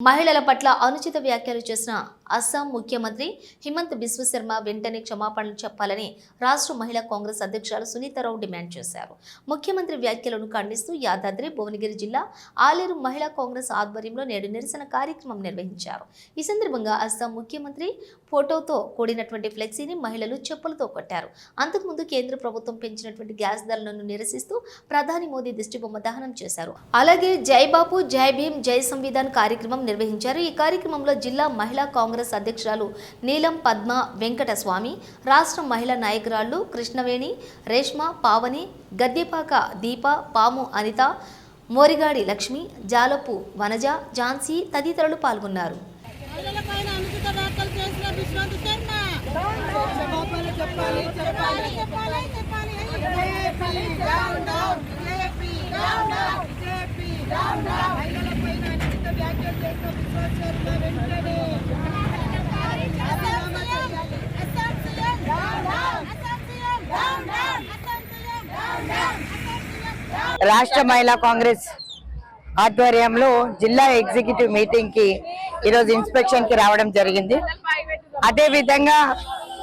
మహిళల పట్ల అనుచిత వ్యాఖ్యలు చేసిన అస్సాం ముఖ్యమంత్రి హిమంత్ బిశ్వశర్మ వెంటనే క్షమాపణలు చెప్పాలని రాష్ట్ర మహిళా కాంగ్రెస్ అధ్యక్షురాలు సునీతారావు డిమాండ్ చేశారు. ముఖ్యమంత్రి వ్యాఖ్యలను ఖండిస్తూ యాదాద్రి భువనగిరి జిల్లా ఆలేరు మహిళా కాంగ్రెస్ ఆధ్వర్యంలో నేడు నిరసన కార్యక్రమం నిర్వహించారు. ఈ సందర్భంగా అస్సాం ముఖ్యమంత్రి ఫోటోతో కూడినటువంటి ఫ్లెక్సీని మహిళలు చెప్పులతో కొట్టారు. అంతకుముందు కేంద్ర ప్రభుత్వం పెంచినటువంటి గ్యాస్ ధరలను నిరసిస్తూ ప్రధాని మోదీ దిష్టిబొమ్మ దహనం చేశారు. అలాగే జై బాపు జై భీమ్ జై సంవిధాన్ కార్యక్రమం నిర్వహించారు. ఈ కార్యక్రమంలో జిల్లా మహిళా కాంగ్రెస్ అధ్యక్షురాలు నీలం పద్మ వెంకటస్వామి రాష్ట్ర మహిళా నాయకురాళ్ళు కృష్ణవేణి రేష్మ పావని గద్దెపాక దీప పాము అనిత మోరిగాడి లక్ష్మి జాలపు వనజ ఝాన్సీ తదితరులు పాల్గొన్నారు. మహిళలపైన అనుచిత వ్యాఖ్యలు చేసిన విశ్వాంత్ శర్మ క్షమాపణ చెప్పాలి చెప్పాలి చెప్పాలి చెప్పాలి చెప్పాలి down down BJP down down BJP down down మహిళలపైన అనుచిత వ్యాఖ్యలు చేసిన విశ్వాంత్ శర్మ వెంటనే రాజీనామా చేయాలి. Down down down down down down రాష్ట్ర మహిళా కాంగ్రెస్ ఆధ్వర్యంలో జిల్లా ఎగ్జిక్యూటివ్ మీటింగ్కి ఈరోజు ఇన్స్పెక్షన్కి రావడం జరిగింది. అదే విధంగా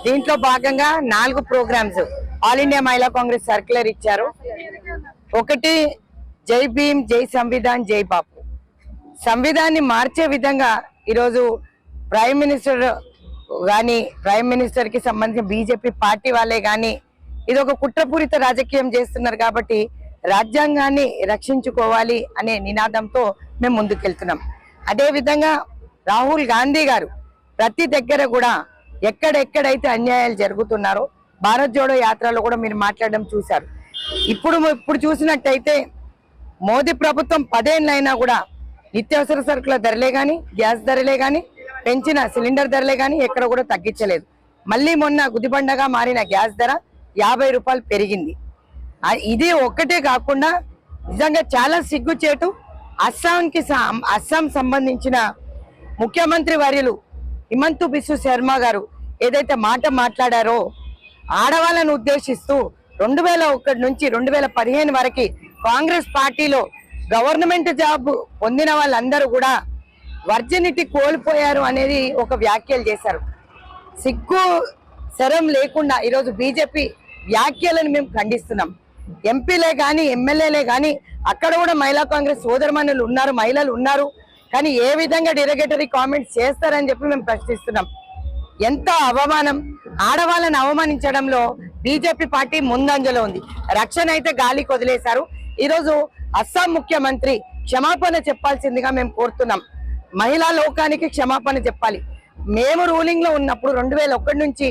దీంట్లో భాగంగా నాలుగు ప్రోగ్రామ్స్ ఆల్ ఇండియా మహిళా కాంగ్రెస్ సర్క్యులర్ ఇచ్చారు. ఒకటి జై భీమ్ జై సంవిధాన్ జై బాపు. సంవిధాన్ని మార్చే విధంగా ఈరోజు ప్రైమ్ మినిస్టర్ కానీ ప్రైమ్ మినిస్టర్కి సంబంధించిన బీజేపీ పార్టీ వాళ్ళే కానీ ఇది ఒక కుట్రపూరిత రాజకీయం చేస్తున్నారు కాబట్టి రాజ్యాంగాన్ని రక్షించుకోవాలి అనే నినాదంతో మేము ముందుకెళ్తున్నాం. అదేవిధంగా రాహుల్ గాంధీ గారు ప్రతి దగ్గర కూడా ఎక్కడెక్కడైతే అన్యాయాలు జరుగుతున్నారో భారత్ జోడో యాత్రలో కూడా మీరు మాట్లాడడం చూశారు. ఇప్పుడు ఇప్పుడు చూసినట్టయితే మోదీ ప్రభుత్వం పదేళ్ళైనా కూడా నిత్యావసర సరుకుల ధరలే కానీ గ్యాస్ ధరలే కానీ పెంచిన సిలిండర్ ధరలే కానీ ఎక్కడ కూడా తగ్గించలేదు. మళ్ళీ మొన్న గుదిబండగా మారిన గ్యాస్ ధర యాభై రూపాయలు పెరిగింది. ఇది ఒక్కటే కాకుండా నిజంగా చాలా సిగ్గుచేటు. అస్సాంకి స- అస్సాం సంబంధించిన ముఖ్యమంత్రి వర్యులు హిమంతు బిశ్వ శర్మ గారు ఏదైతే మాట మాట్లాడారో ఆడవాళ్ళను ఉద్దేశిస్తూ రెండు వేల ఒకటి నుంచి రెండు వేల పదిహేను వరకు కాంగ్రెస్ పార్టీలో గవర్నమెంట్ జాబ్ పొందిన వాళ్ళందరూ కూడా వర్జినిటీ కోల్పోయారు అనేది ఒక వ్యాఖ్యలు చేశారు. సిగ్గు శరం లేకుండా ఈరోజు బీజేపీ వ్యాఖ్యలను మేము ఖండిస్తున్నాం. ఎంపీలే కానీ ఎమ్మెల్యేలే కానీ అక్కడ కూడా మహిళా కాంగ్రెస్ సోదరమణులు ఉన్నారు మహిళలు ఉన్నారు. కానీ ఏ విధంగా డిరగేటరీ కామెంట్స్ చేస్తారని చెప్పి మేము ప్రశ్నిస్తున్నాం. ఎంత అవమానం. ఆడవాళ్ళని అవమానించడంలో బీజేపీ పార్టీ ముందంజలో ఉంది. రక్షణ అయితే గాలికి వదిలేశారు. ఈరోజు అస్సాం ముఖ్యమంత్రి క్షమాపణ చెప్పాల్సిందిగా మేము కోరుతున్నాం. మహిళా లోకానికి క్షమాపణ చెప్పాలి. మేము రూలింగ్లో ఉన్నప్పుడు రెండు వేల ఒకటి నుంచి